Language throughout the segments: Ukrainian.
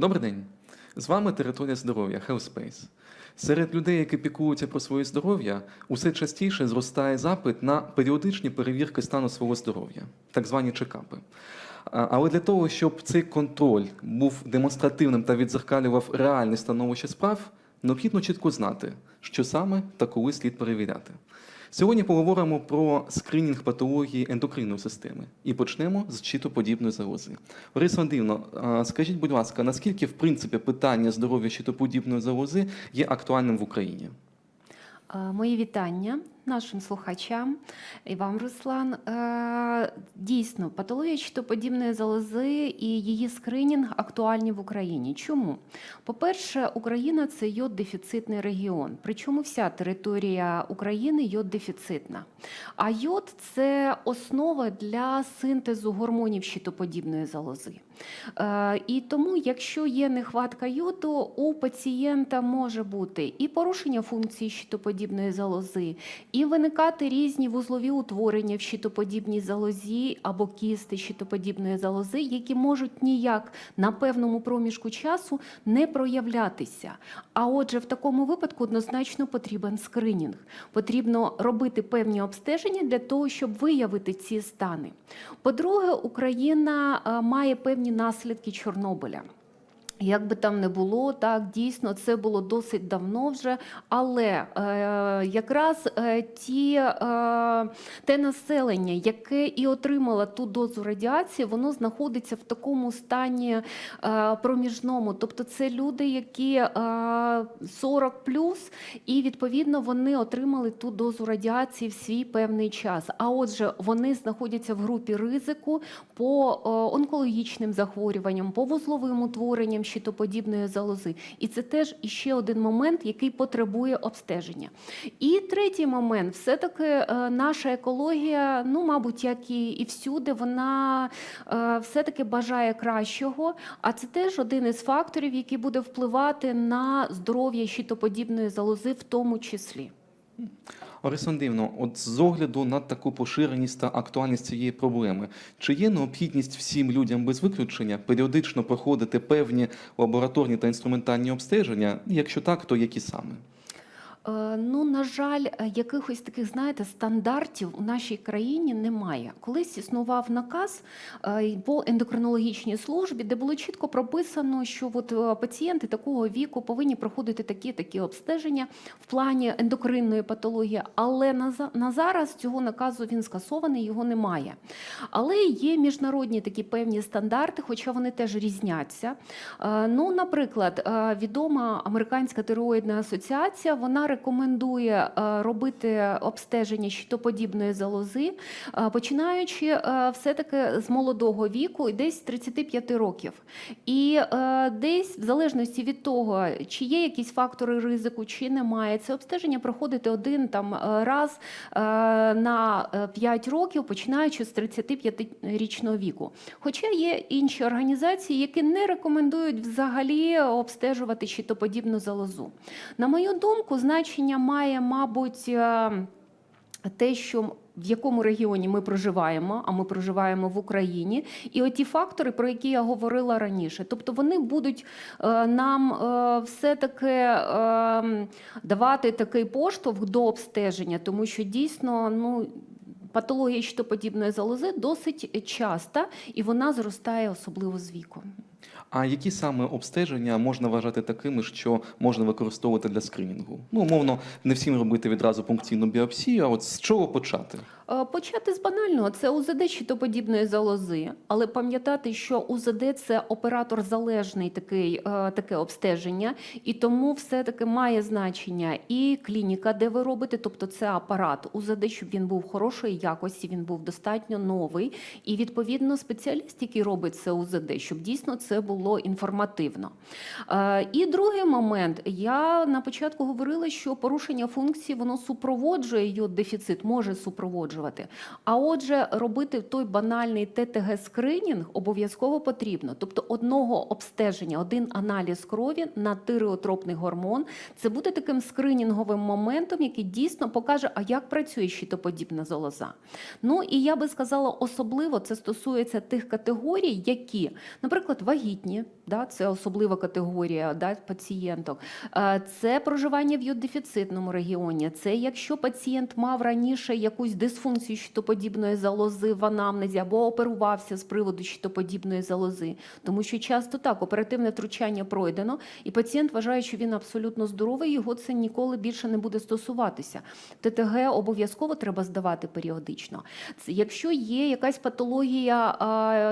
Добрий день. З вами територія здоров'я Health Space. Серед людей, які піклуються про своє здоров'я, усе частіше зростає запит на періодичні перевірки стану свого здоров'я, так звані чекапи. Але для того, щоб цей контроль був демонстративним та відзеркалював реальне становище справ, необхідно чітко знати, що саме та коли слід перевіряти. Сьогодні поговоримо про скринінг патології ендокринної системи і почнемо з щитоподібної залози. Борис Андріївна, скажіть, будь ласка, наскільки в принципі питання здоров'я щитоподібної залози є актуальним в Україні? Мої вітання нашим слухачам і вам, Руслан. Е, Дійсно, патологія щитоподібної залози і її скринінг актуальні в Україні. Чому? По-перше, Україна це йод-дефіцитний регіон. Причому вся територія України йод-дефіцитна. А йод це основа для синтезу гормонів щитоподібної залози. Е, І тому, якщо є нехватка йоду, у пацієнта може бути і порушення функції щитоподібної залози, виникати різні вузлові утворення в щитоподібній залозі або кісти щитоподібної залози, які можуть ніяк на певному проміжку часу не проявлятися. А отже, в такому випадку однозначно потрібен скринінг. Потрібно робити певні обстеження для того, щоб виявити ці стани. По-друге, Україна е, має певні наслідки Чорнобиля. Як би там не було, так дійсно це було досить давно вже. Але е, якраз е, ті, е, те населення, яке і отримало ту дозу радіації, воно знаходиться в такому стані е, проміжному. Тобто це люди, які е, 40 плюс, і відповідно вони отримали ту дозу радіації в свій певний час. А отже, вони знаходяться в групі ризику по е, онкологічним захворюванням, по вузловим утворенням щитоподібної залози. І це теж іще один момент, який потребує обстеження. І третій момент, все-таки е, наша екологія, ну, мабуть, як і, і всюди, вона е, все-таки бажає кращого. А це теж один із факторів, який буде впливати на здоров'я щитоподібної залози, в тому числі. Лариса Андріївна, от з огляду на таку поширеність та актуальність цієї проблеми, чи є необхідність всім людям без виключення періодично проходити певні лабораторні та інструментальні обстеження? Якщо так, то які саме? Е, Ну, на жаль, е, якихось таких, знаєте, стандартів у нашій країні немає. Колись існував наказ е, по ендокринологічній службі, де було чітко прописано, що от пацієнти такого віку повинні проходити такі такі обстеження в плані ендокринної патології. Але на, зараз цього наказу він скасований, його немає. Але є міжнародні такі певні стандарти, хоча вони теж різняться. Ну, наприклад, відома американська тиреоїдна асоціація вона рекомендує е, робити обстеження щитоподібної залози, е, починаючи е, все-таки з молодого віку, і десь 35 років. І десь, в залежності від того, чи є якісь фактори ризику, чи немає, це обстеження проходити один там раз на 5 років, починаючи з 35-річного віку. Хоча є інші організації, які не рекомендують взагалі обстежувати щитоподібну залозу. На мою думку, значення має, мабуть, е, те, що в якому регіоні ми проживаємо, а ми проживаємо в Україні, і оті фактори, про які я говорила раніше, тобто вони будуть е, нам е, все-таки е, давати такий поштовх до обстеження, тому що дійсно ну. Патологія щитоподібної залози досить часта, і вона зростає особливо з віком. А які саме обстеження можна вважати такими, що можна використовувати для скринінгу? Ну, умовно, не всім робити відразу пункційну біопсію, а от з чого почати? Е, Почати з банального це УЗД щитоподібної залози, але пам'ятати, що УЗД це оператор залежний такий, е, таке обстеження, і тому все-таки має значення і клініка, де ви робите, тобто це апарат УЗД, щоб він був хорошої якості, він був достатньо новий, і відповідно спеціаліст, який робить це УЗД, щоб дійсно це було інформативно. Е, І другий момент, я на початку говорила, що порушення функції воно супроводжує йод дефіцит, може супроводжувати. А отже, робити той банальний ТТГ-скринінг обов'язково потрібно. Тобто одного обстеження, один аналіз крові на тиреотропний гормон, це буде таким скринінговим моментом, який дійсно покаже, а як працює щитоподібна залоза. Ну і я би сказала, особливо це стосується тих категорій, які, наприклад, вагітні, вагітні. Да, це особлива категорія да, пацієнток. Е, Це проживання в йодефіцитному регіоні. Це якщо пацієнт мав раніше якусь дисфункцію щитоподібної залози в анамнезі або оперувався з приводу щитоподібної залози. Тому що часто так оперативне втручання пройдено, і пацієнт вважає, що він абсолютно здоровий, його це ніколи більше не буде стосуватися. ТТГ обов'язково треба здавати періодично. Це якщо є якась патологія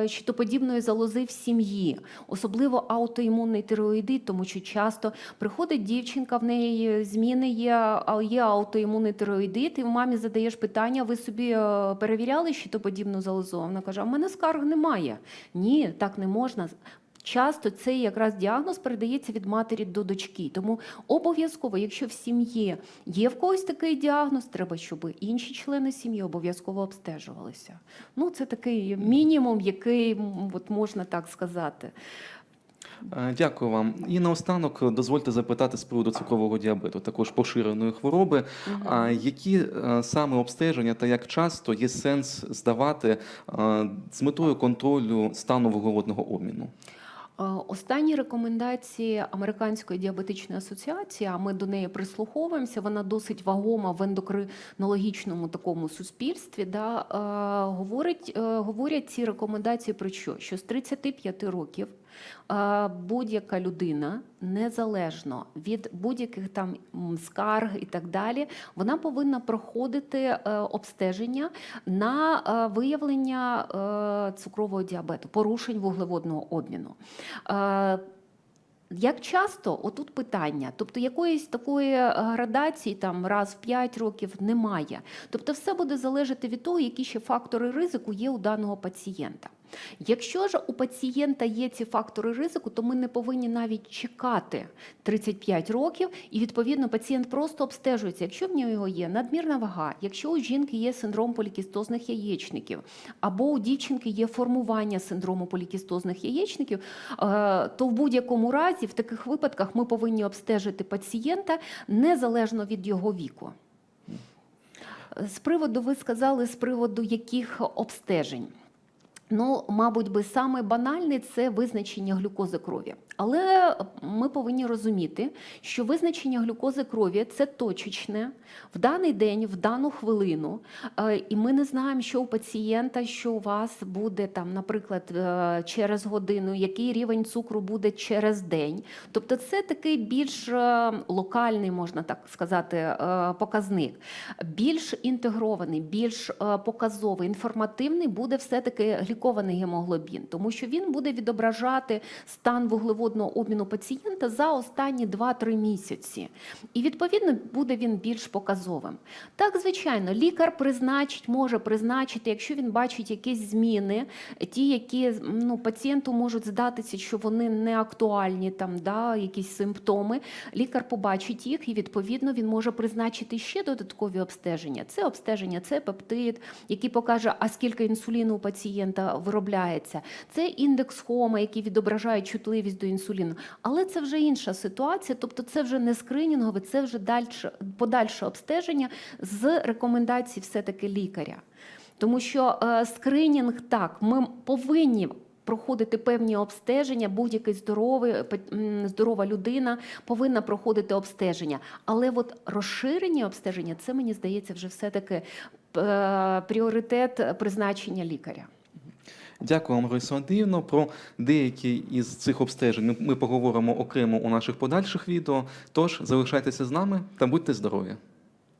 щитоподібної залози в сім'ї, особливо аутоімунний тиреоїдит, тому що часто приходить дівчинка, в неї зміни є, є аутоімунний тиреоїдит, і в мамі задаєш питання: ви собі е, перевіряли щитоподібну залозу? Вона каже: в мене скарг немає. Ні, так не можна. Часто цей якраз діагноз передається від матері до дочки. Тому обов'язково, якщо в сім'ї є в когось такий діагноз, треба, щоб інші члени сім'ї обов'язково обстежувалися. Ну, це такий мінімум, який от можна так сказати. Е, Дякую вам. І наостанок дозвольте запитати з приводу цукрового діабету, також поширеної хвороби. А які е, саме обстеження та як часто є сенс здавати е, з метою контролю стану вуглеводного обміну? Е, Останні рекомендації Американської діабетичної асоціації, а ми до неї прислуховуємося. Вона досить вагома в ендокринологічному такому суспільстві. Да, е, говорить, е, говорять ці рекомендації про що? Що з 35 років е, будь-яка людина, незалежно від будь-яких там скарг і так далі, вона повинна проходити е, обстеження на е, виявлення е, цукрового діабету, порушень вуглеводного обміну. Е, Як часто, отут питання, тобто якоїсь такої е, градації там раз в 5 років немає. Тобто все буде залежати від того, які ще фактори ризику є у даного пацієнта. Якщо ж у пацієнта є ці фактори ризику, то ми не повинні навіть чекати 35 років, і відповідно пацієнт просто обстежується. Якщо в нього є надмірна вага, якщо у жінки є синдром полікістозних яєчників, або у дівчинки є формування синдрому полікістозних яєчників, е, то в будь-якому разі в таких випадках ми повинні обстежити пацієнта незалежно від його віку. З приводу, ви сказали, з приводу яких обстежень. Ну, мабуть, би саме банальний це визначення глюкози крові. Але ми повинні розуміти, що визначення глюкози крові це точечне в даний день, в дану хвилину. Е, І ми не знаємо, що у пацієнта, що у вас буде там, наприклад, е, через годину, який рівень цукру буде через день. Тобто, це такий більш е, локальний, можна так сказати, показник. Більш інтегрований, більш показовий, інформативний буде все-таки глікований гемоглобін, тому що він буде відображати стан вуглеводного обміну пацієнта за останні 2-3 місяці. І відповідно буде він більш показовим. Так, звичайно, лікар призначить, може призначити, якщо він бачить якісь зміни, ті, які ну, пацієнту можуть здатися, що вони не актуальні, там, да, якісь симптоми. Лікар побачить їх і відповідно він може призначити ще додаткові обстеження. Це обстеження, це пептид, який покаже, а скільки інсуліну у пацієнта виробляється. Це індекс хома, який відображає чутливість до інсуліну. Але це вже інша ситуація, тобто це вже не скринінгове, це вже дальше, подальше обстеження з рекомендацій все-таки лікаря. Тому що е, скринінг так, ми повинні. Проходити певні обстеження, будь-який здорова людина повинна проходити обстеження. Але от розширені обстеження, це мені здається, вже все-таки е, пріоритет призначення лікаря. Дякую вам, Лариса Андріївна. Про деякі із цих обстежень ми поговоримо окремо у наших подальших відео. Тож залишайтеся з нами та будьте здорові.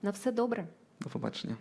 На все добре. До побачення.